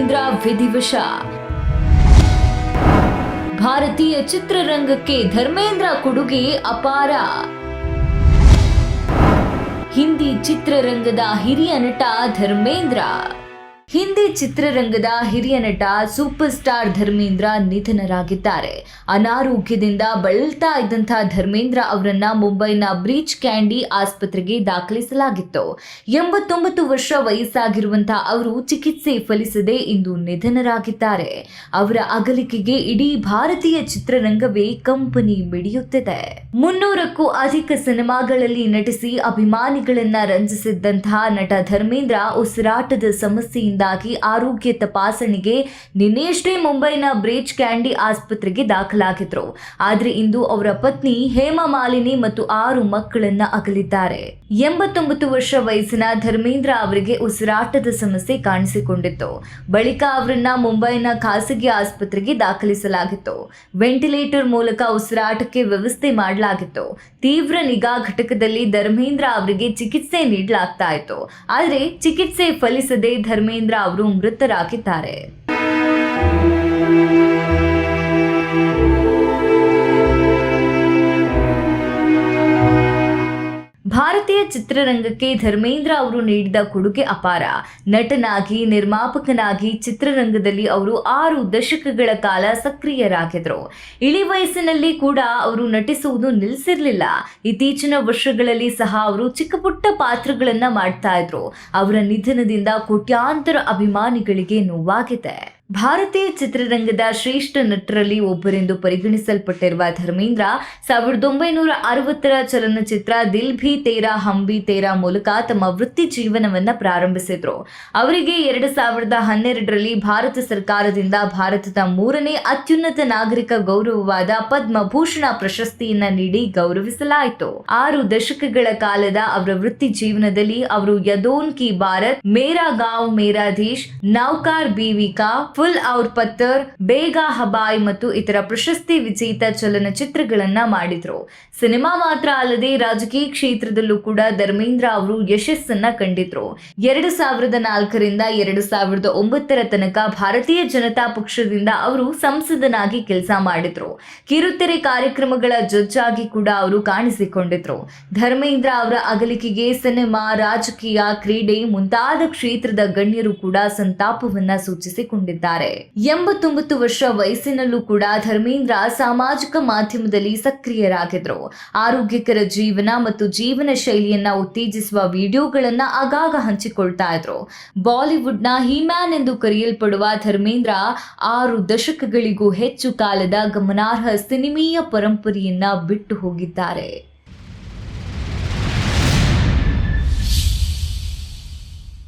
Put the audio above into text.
ವಿಶೇಷ ಭಾರತೀಯ ಚಿತ್ರರಂಗಕ್ಕೆ ಧರ್ಮೇಂದ್ರ ಕೊಡುಗೆ ಅಪಾರ. ಹಿಂದಿ ಚಿತ್ರರಂಗದ ಹಿರಿಯ ನಟ ಧರ್ಮೇಂದ್ರ. ಹಿಂದಿ ಚಿತ್ರರಂಗದ ಹಿರಿಯ ನಟ ಸೂಪರ್ ಸ್ಟಾರ್ ಧರ್ಮೇಂದ್ರ ನಿಧನರಾಗಿದ್ದಾರೆ. ಅನಾರೋಗ್ಯದಿಂದ ಬಳಲ್ತಾ ಇದ್ದಂಥ ಧರ್ಮೇಂದ್ರ ಅವರನ್ನ ಮುಂಬೈನ ಬ್ರೀಚ್ ಕ್ಯಾಂಡಿ ಆಸ್ಪತ್ರೆಗೆ ದಾಖಲಿಸಲಾಗಿತ್ತು. ಎಂಬತ್ತೊಂಬತ್ತು ವರ್ಷ ವಯಸ್ಸಾಗಿರುವಂತಹ ಅವರು ಚಿಕಿತ್ಸೆ ಫಲಿಸದೆ ಇಂದು ನಿಧನರಾಗಿದ್ದಾರೆ. ಅವರ ಅಗಲಿಕೆಗೆ ಇಡೀ ಭಾರತೀಯ ಚಿತ್ರರಂಗವೇ ಕಂಪನಿ ಮಿಡಿಯುತ್ತಿದೆ. ಮುನ್ನೂರಕ್ಕೂ ಅಧಿಕ ಸಿನಿಮಾಗಳಲ್ಲಿ ನಟಿಸಿ ಅಭಿಮಾನಿಗಳನ್ನ ರಂಜಿಸಿದ್ದಂತಹ ನಟ ಧರ್ಮೇಂದ್ರ ಉಸಿರಾಟದ ಸಮಸ್ಯೆಯಿಂದಾಗಿ ಆರೋಗ್ಯ ತಪಾಸಣೆಗೆ ನಿನ್ನೆಯಷ್ಟೇ ಮುಂಬೈನ ಬ್ರೇಚ್ ಕ್ಯಾಂಡಿ ಆಸ್ಪತ್ರೆಗೆ ದಾಖಲಾಗಿದ್ರು. ಆದರೆ ಇಂದು ಅವರ ಪತ್ನಿ ಹೇಮಾ ಮಾಲಿನಿ ಮತ್ತು ಆರು ಮಕ್ಕಳನ್ನ ಅಗಲಿದ್ದಾರೆ. ಎಂಬತ್ತೊಂಬತ್ತು ವರ್ಷ ವಯಸ್ಸಿನ ಧರ್ಮೇಂದ್ರ ಅವರಿಗೆ ಉಸಿರಾಟದ ಸಮಸ್ಯೆ ಕಾಣಿಸಿಕೊಂಡಿತ್ತು. ಬಳಿಕ ಅವರನ್ನ ಮುಂಬೈನ ಖಾಸಗಿ ಆಸ್ಪತ್ರೆಗೆ ದಾಖಲಿಸಲಾಗಿತ್ತು. ವೆಂಟಿಲೇಟರ್ ಮೂಲಕ ಉಸಿರಾಟಕ್ಕೆ ವ್ಯವಸ್ಥೆ ಮಾಡಲಾಗಿತ್ತು. ತೀವ್ರ ನಿಗಾ ಘಟಕದಲ್ಲಿ ಧರ್ಮೇಂದ್ರ ಅವರಿಗೆ ಚಿಕಿತ್ಸೆ ನೀಡಲಾಗ್ತಾ ಇತ್ತು. ಆದರೆ ಚಿಕಿತ್ಸೆ ಫಲಿಸದೆ ಧರ್ಮೇಂದ್ರ ಅವರು ಮೃತರಾಗಿದ್ದಾರೆ. ಭಾರತೀಯ ಚಿತ್ರರಂಗಕ್ಕೆ ಧರ್ಮೇಂದ್ರ ಅವರು ನೀಡಿದ ಕೊಡುಗೆ ಅಪಾರ. ನಟನಾಗಿ, ನಿರ್ಮಾಪಕನಾಗಿ ಚಿತ್ರರಂಗದಲ್ಲಿ ಅವರು ಆರು ದಶಕಗಳ ಕಾಲ ಸಕ್ರಿಯರಾಗಿದ್ರು. ಇಳಿ ವಯಸ್ಸಿನಲ್ಲಿ ಕೂಡ ಅವರು ನಟಿಸುವುದು ನಿಲ್ಲಿಸಿರಲಿಲ್ಲ ಇತ್ತೀಚಿನ ವರ್ಷಗಳಲ್ಲಿ ಸಹ ಅವರು ಚಿಕ್ಕ ಪುಟ್ಟ ಪಾತ್ರಗಳನ್ನ ಮಾಡ್ತಾ ಇದ್ರು. ಅವರ ನಿಧನದಿಂದ ಕೋಟ್ಯಾಂತರ ಅಭಿಮಾನಿಗಳಿಗೆ ನೋವಾಗಿದೆ. ಭಾರತೀಯ ಚಿತ್ರರಂಗದ ಶ್ರೇಷ್ಠ ನಟರಲ್ಲಿ ಒಬ್ಬರೆಂದು ಪರಿಗಣಿಸಲ್ಪಟ್ಟಿರುವ ಧರ್ಮೇಂದ್ರ, ಸಾವಿರದ ಒಂಬೈನೂರ ಅರವತ್ತರ ಚಲನಚಿತ್ರ ದಿಲ್ ಭಿ ತೇರಾ ಹಂಬಿ ತೇರಾ ಮೂಲಕ ತಮ್ಮ ವೃತ್ತಿ ಜೀವನವನ್ನ ಪ್ರಾರಂಭಿಸಿದ್ರು. ಅವರಿಗೆ ಎರಡು ಸಾವಿರದ ಹನ್ನೆರಡರಲ್ಲಿ ಭಾರತ ಸರ್ಕಾರದಿಂದ ಭಾರತದ ಮೂರನೇ ಅತ್ಯುನ್ನತ ನಾಗರಿಕ ಗೌರವವಾದ ಪದ್ಮಭೂಷಣ ಪ್ರಶಸ್ತಿಯನ್ನ ನೀಡಿ ಗೌರವಿಸಲಾಯಿತು. ಆರು ದಶಕಗಳ ಕಾಲದ ಅವರ ವೃತ್ತಿ ಜೀವನದಲ್ಲಿ ಅವರು ಯದೋನ್ ಕಿ ಭಾರತ್, ಮೇರಾ ಗಾಂವ್ ಮೇರಾ ದೇಶ್, ನೌಕಾರ್ ಬೀವಿಕಾ ಫುಲ್ ಔರ್ ಪತ್ತರ್, ಬೇಗ ಹಬಾಯ್ ಮತ್ತು ಇತರ ಪ್ರಶಸ್ತಿ ವಿಜೇತ ಚಲನಚಿತ್ರಗಳನ್ನ ಮಾಡಿದ್ರು. ಸಿನಿಮಾ ಮಾತ್ರ ಅಲ್ಲದೆ ರಾಜಕೀಯ ಕ್ಷೇತ್ರದಲ್ಲೂ ಕೂಡ ಧರ್ಮೇಂದ್ರ ಅವರು ಯಶಸ್ಸನ್ನ ಕಂಡಿದ್ರು. ಎರಡು ಸಾವಿರದ ನಾಲ್ಕರಿಂದ ಎರಡು ಸಾವಿರದ ಒಂಬತ್ತರ ತನಕ ಭಾರತೀಯ ಜನತಾ ಪಕ್ಷದಿಂದ ಅವರು ಸಂಸದನಾಗಿ ಕೆಲಸ ಮಾಡಿದ್ರು. ಕಿರುತೆರೆ ಕಾರ್ಯಕ್ರಮಗಳ ಜಡ್ಜ್ ಆಗಿ ಕೂಡ ಅವರು ಕಾಣಿಸಿಕೊಂಡಿದ್ರು. ಧರ್ಮೇಂದ್ರ ಅವರ ಅಗಲಿಕೆಗೆ ಸಿನಿಮಾ, ರಾಜಕೀಯ, ಕ್ರೀಡೆ ಮುಂತಾದ ಕ್ಷೇತ್ರದ ಗಣ್ಯರು ಕೂಡ ಸಂತಾಪವನ್ನ ಸೂಚಿಸಿಕೊಂಡಿದ್ದಾರೆ ಎಂಬತ್ತೊಂಬತ್ತು ವರ್ಷ ವಯಸ್ಸಿನಲ್ಲೂ ಕೂಡ ಧರ್ಮೇಂದ್ರ ಸಾಮಾಜಿಕ ಮಾಧ್ಯಮದಲ್ಲಿ ಸಕ್ರಿಯರಾಗಿದ್ರು. ಆರೋಗ್ಯಕರ ಜೀವನ ಮತ್ತು ಜೀವನ ಶೈಲಿಯನ್ನ ಉತ್ತೇಜಿಸುವ ವಿಡಿಯೋಗಳನ್ನ ಆಗಾಗ ಹಂಚಿಕೊಳ್ತಾ ಇದ್ರು. ಬಾಲಿವುಡ್ನ ಹಿಮ್ಯಾನ್ ಎಂದು ಕರೆಯಲ್ಪಡುವ ಧರ್ಮೇಂದ್ರ ಆರು ದಶಕಗಳಿಗೂ ಹೆಚ್ಚು ಕಾಲದ ಗಮನಾರ್ಹ ಸಿನಿಮೀಯ ಪರಂಪರೆಯನ್ನ ಬಿಟ್ಟು ಹೋಗಿದ್ದಾರೆ.